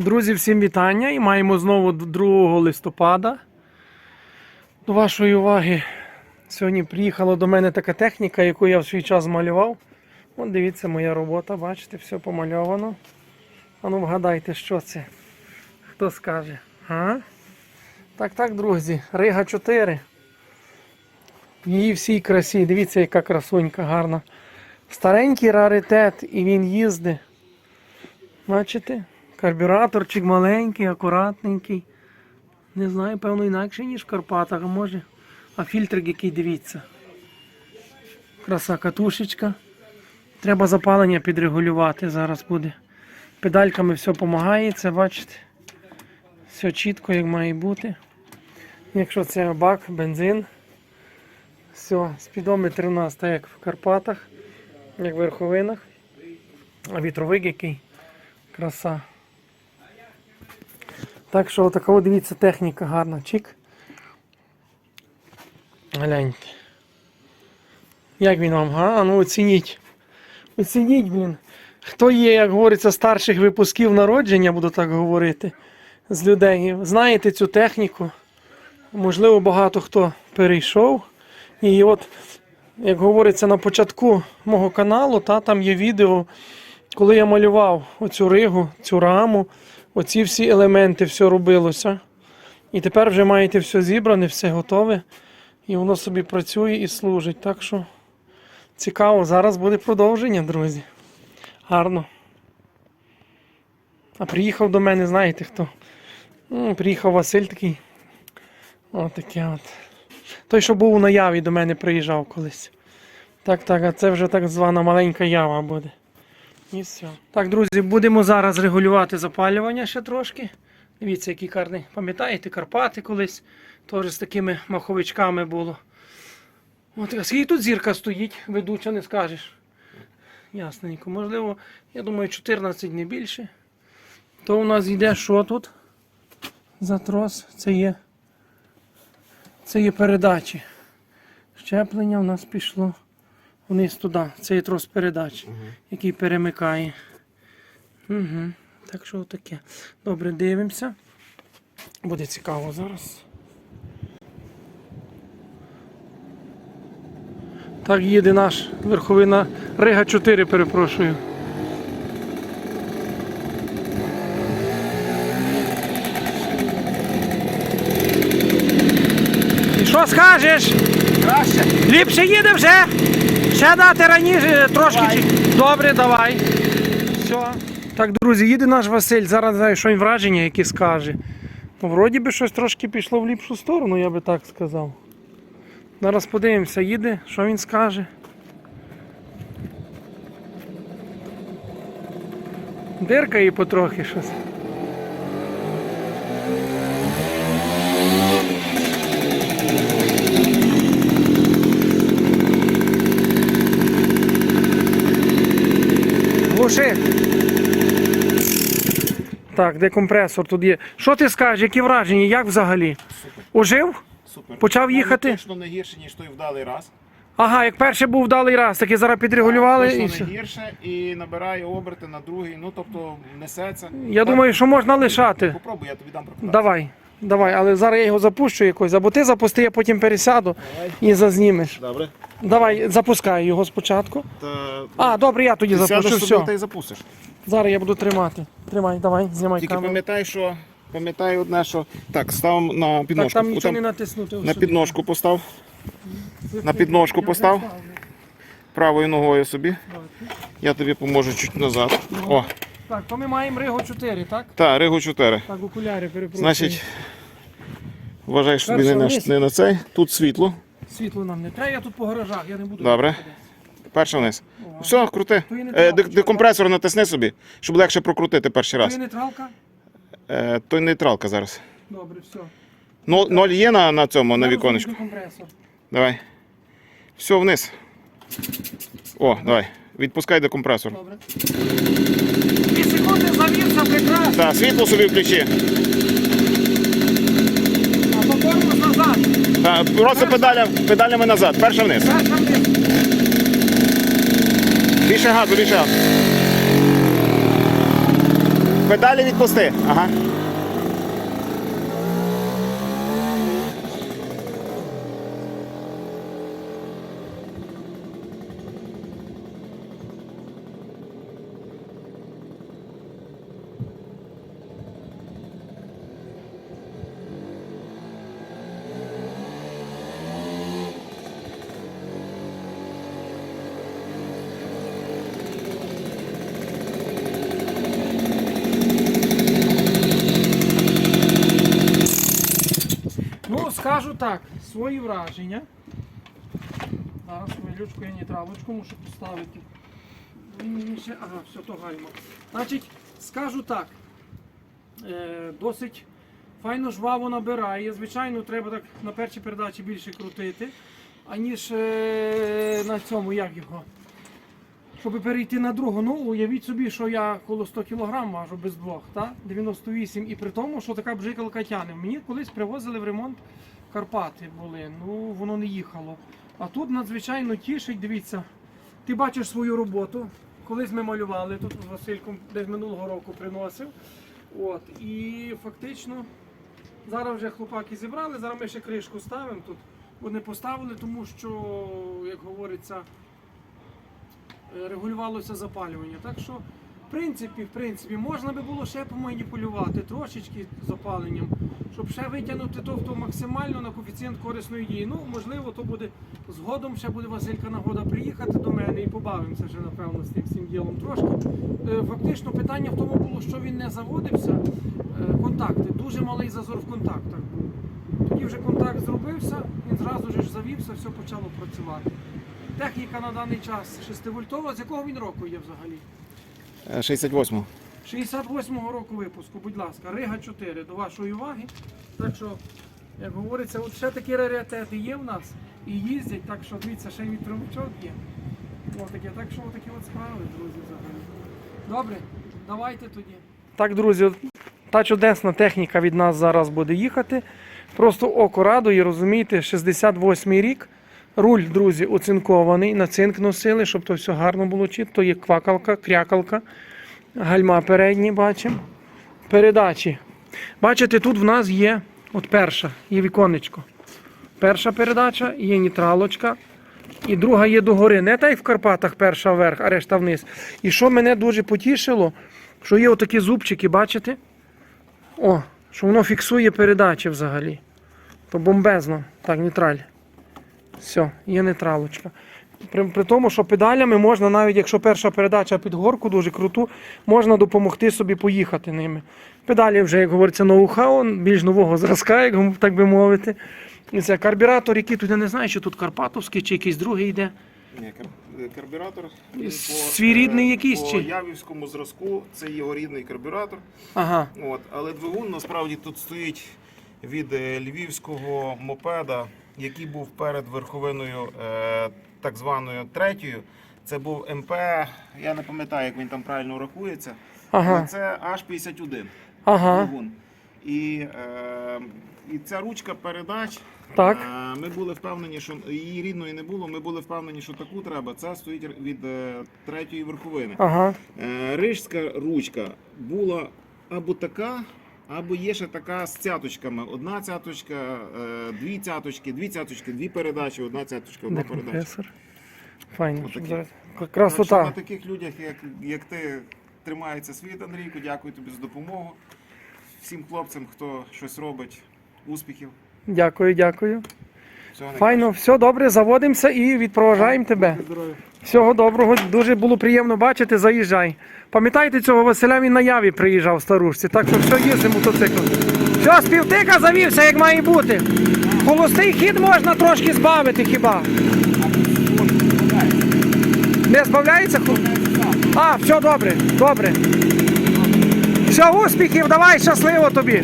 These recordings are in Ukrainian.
Друзі, всім вітання і маємо знову 2 листопада. До вашої уваги, сьогодні приїхала до мене така техніка, яку я в свій час малював. От дивіться, моя робота, бачите, все помальовано. А ну вгадайте, що це? Хто скаже? А? Так, так, друзі, Рига 4. Її всій красі. Дивіться, яка красунька гарна. Старенький раритет, і він їздить. Бачите? Карбюраторчик маленький, акуратненький. Не знаю, певно, інакше, ніж в Карпатах, а може. А фільтрик який дивіться. Краса катушечка. Треба запалення підрегулювати зараз буде. Педальками все допомагає, це бачите. Все чітко, як має бути. Якщо це бак, бензин. Все, спідометр у нас так як в Карпатах, як в верховинах. А вітровик який. Краса. Так що така от дивіться техніка гарна. Чик. Гляньте. Як він вам? А ну оцініть. Оцініть, блін. Хто є, як говориться, старших випусків народження, буду так говорити, з людей. Знаєте цю техніку? Можливо, багато хто перейшов. І от, як говориться, на початку мого каналу, та, там є відео, коли я малював оцю ригу, цю раму, оці всі елементи, все робилося. І тепер вже маєте все зібране, все готове. І воно собі працює і служить. Так що цікаво, зараз буде продовження, друзі. Гарно. А приїхав до мене, знаєте хто? М, Приїхав Василь такий. Отаке от. Той, що був у наяві, до мене приїжджав колись. Так, так, а це вже так звана маленька яма буде. І все. Так, друзі, будемо зараз регулювати запалювання ще трошки. Дивіться, які карни. Пам'ятаєте, Карпати колись теж з такими маховичками було. От, скільки тут зірка стоїть, ведуча, не скажеш. Ясненько. Можливо, я думаю, 14 не більше. То у нас йде що тут? За трос. Це є. Це є передачі. Щеплення у нас пішло вниз туди. Це є трос передач, який перемикає. Угу. Так що таке. Добре, дивимося. Буде цікаво зараз. Так їде наш верховина Рига 4, перепрошую. І що скажеш? Краще. Ліпше їде вже. Ще дати раніше трошки. Добре, давай. Все. Так, друзі, їде наш Василь. Зараз знаю, що він враження, які скаже. Ну, вроді би щось трошки пішло в ліпшу сторону, я би так сказав. Зараз подивимося, їде, що він скаже. Диркає потрохи щось. Глуши. Так, де компресор тут є. Що ти скажеш, які враження, як взагалі? Супер. Ожив? Супер. Почав їхати? Точно не гірше, ніж той вдалий раз. Ага, як перший був вдалий раз, таки зараз підрегулювали і Точно все. не гірше і набирає оберти на другий, ну тобто несеться. Я Так, думаю, що можна лишати. Попробуй, я тобі дам прокататися. Давай, давай, але зараз я його запущу якось. Або ти запусти, я потім пересяду Давай. і зазнімеш. Добре. Давай, запускай його спочатку. Та... А, добре, я тоді Ти запущу. сядеш собі та Все. й запустиш. Зараз я буду тримати. Тримай, давай, знімай Тільки камеру. пам'ятай, що пам'ятай одне, що так, ставимо на Так, підножку. там нічого Отам не натиснути. на сюди. підножку постав. на підножку постав. Правою ногою собі. Я тобі поможу чуть назад. О, Так, то ми маємо Ригу 4, так? та, Ригу 4. Так, окуляри перепрошую. Значить, вважай, що тобі не на, не на цей. Тут світло. Світло нам не треба, я тут по гаражах, я не буду. Добре. Перша вниз. Все, крути. То і не Е, треба, де- Декомпресор натисни собі, щоб легше прокрутити перший раз. є нейтралка? Е, то нейтралка зараз. Добре, все. Ну, ноль є на, на цьому, на віконечку. Компресор. Давай. Все, вниз. О, давай. Відпускай декомпресор. Добре. Дві секунди завівся, прекрасно. Так, світло собі включи. А то корпус назад. Так, просто педаля, педалями назад. Перша вниз. Перша вниз. Більше газу, більше газу. Педалі відпусти. Ага. Ну, скажу так, свої враження. Зараз хвилючку я нейтралочку мушу поставити. Ага, все то гальмо. Значить, скажу так. Е, досить файно жваво набирає. Звичайно, треба так на першій передачі більше крутити, аніж е, на цьому, як його. Щоб перейти на другу, ну уявіть собі, що я коло 100 кг важу без двох, та? 98. І при тому, що така бжикалка тяне. Мені колись привозили в ремонт Карпати були, ну воно не їхало. А тут надзвичайно тішить, дивіться, ти бачиш свою роботу. Колись ми малювали тут з Васильком, десь минулого року приносив. От, і фактично зараз вже хлопаки зібрали, зараз ми ще кришку ставимо тут. Вони поставили, тому що, як говориться, регулювалося запалювання. Так що, в принципі, в принципі, можна би було ще поманіпулювати трошечки запаленням, щоб ще витягнути тобто максимально на коефіцієнт корисної дії. Ну, можливо, то буде згодом ще буде Василька нагода приїхати до мене і побавимося вже, напевно, з тим всім ділом трошки. Е, Фактично, питання в тому було, що він не заводився. Е, Контакти, дуже малий зазор в контактах був. Тоді вже контакт зробився, він зразу ж завівся, все почало працювати. Техніка на даний час 6-вольтова. З якого він року є взагалі? Е, 68. 68-го року випуску, будь ласка, Рига 4 до вашої уваги. Так що, як говориться, от ще такі раритети є в нас і їздять, так що дивіться, ще й вітровичок є. Ось так що такі от справи, друзі, взагалі. Добре, давайте тоді. Так, друзі, та чудесна техніка від нас зараз буде їхати. Просто око радує, розумієте, 68-й рік. Руль, друзі, оцинкований, на цинк носили, щоб то все гарно було чітко. Є квакалка, крякалка, гальма передні бачимо. Передачі. Бачите, тут в нас є от перша, є віконечко. Перша передача, є нейтралочка. І друга є догори. Не так як в Карпатах перша вверх, а решта вниз. І що мене дуже потішило, що є отакі зубчики, бачите? О, що воно фіксує передачі взагалі. То бомбезно. Так, нейтраль. Все, є нейтралочка. При, при тому, що педалями можна, навіть якщо перша передача під горку дуже круту, можна допомогти собі поїхати ними. Педалі вже, як говориться, ноу-хау, більш нового зразка, як так би мовити. І це карбюратор, який тут я не знаю, чи тут Карпатовський, чи якийсь другий йде. Ні, е, карбюратор. І свій рідний е, якийсь по чи? явівському зразку це його рідний карбюратор. Ага. От, але двигун насправді тут стоїть від е, львівського мопеда, який був перед верховиною е, так званою третьою. Це був МП, я не пам'ятаю, як він там правильно рахується. Ага. Але це H51 Ага. двигун. І, е, і ця ручка передач. Так. е, Ми були впевнені, що її рідної не було. Ми були впевнені, що таку треба. Це стоїть від е, третьої верховини. Ага. Е, Рижська ручка була або така, або є ще така з цяточками. Одна цяточка, е, дві цяточки, дві цяточки, дві передачі, одна цяточка, одна передача. Файно. Красота. на таких людях, як, як ти, тримається світ, Андрійко. Дякую тобі за допомогу. Всім хлопцям, хто щось робить, успіхів. Дякую, дякую. Всього Файно, все добре, заводимося і відпроважаємо тебе. Здоров'я. Всього доброго, дуже було приємно бачити, заїжджай. Пам'ятаєте цього Василя, він на яві приїжджав в старушці, так що все їздимо мотоцикл. Все, співтика завівся, як має бути. Холостий хід можна трошки збавити хіба. Не збавляється? А, все добре, добре. Все, успіхів, давай, щасливо тобі.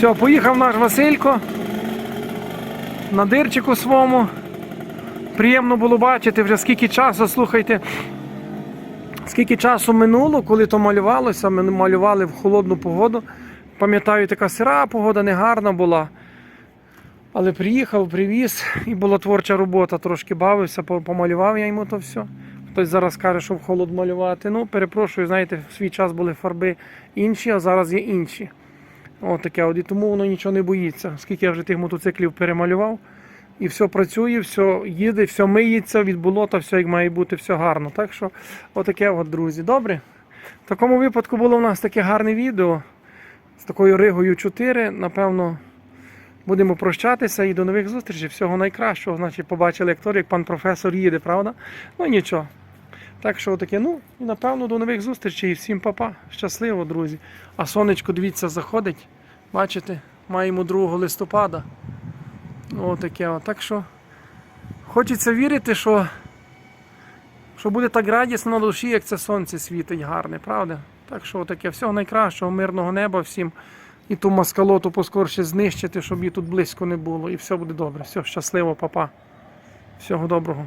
Все, поїхав наш Василько на дирчику своєму. Приємно було бачити вже скільки часу, слухайте. Скільки часу минуло, коли то малювалося, ми малювали в холодну погоду. Пам'ятаю, така сира погода, негарна була. Але приїхав, привіз, і була творча робота, трошки бавився, помалював я йому то все. Хтось зараз каже, що в холод малювати. Ну, перепрошую, знаєте, в свій час були фарби інші, а зараз є інші. От от. І тому воно нічого не боїться. Скільки я вже тих мотоциклів перемалював, і все працює, все їде, все миється від болота, все як має бути, все гарно. Так що, отаке от, друзі. Добре. В такому випадку було у нас таке гарне відео з такою Ригою 4. Напевно, будемо прощатися і до нових зустрічей. Всього найкращого. Значить, побачили актор, як пан професор їде, правда? Ну нічого. Так що таке, ну і напевно до нових зустрічей. Всім папа. Щасливо, друзі. А сонечко, дивіться, заходить. Бачите, маємо 2 листопада. Отаке. от. Так що хочеться вірити, що, що буде так радісно на душі, як це сонце світить гарне, правда? Так що таке, всього найкращого, мирного неба всім. І ту маскалоту поскорше знищити, щоб її тут близько не було. І все буде добре. Все, щасливо, папа. Всього доброго.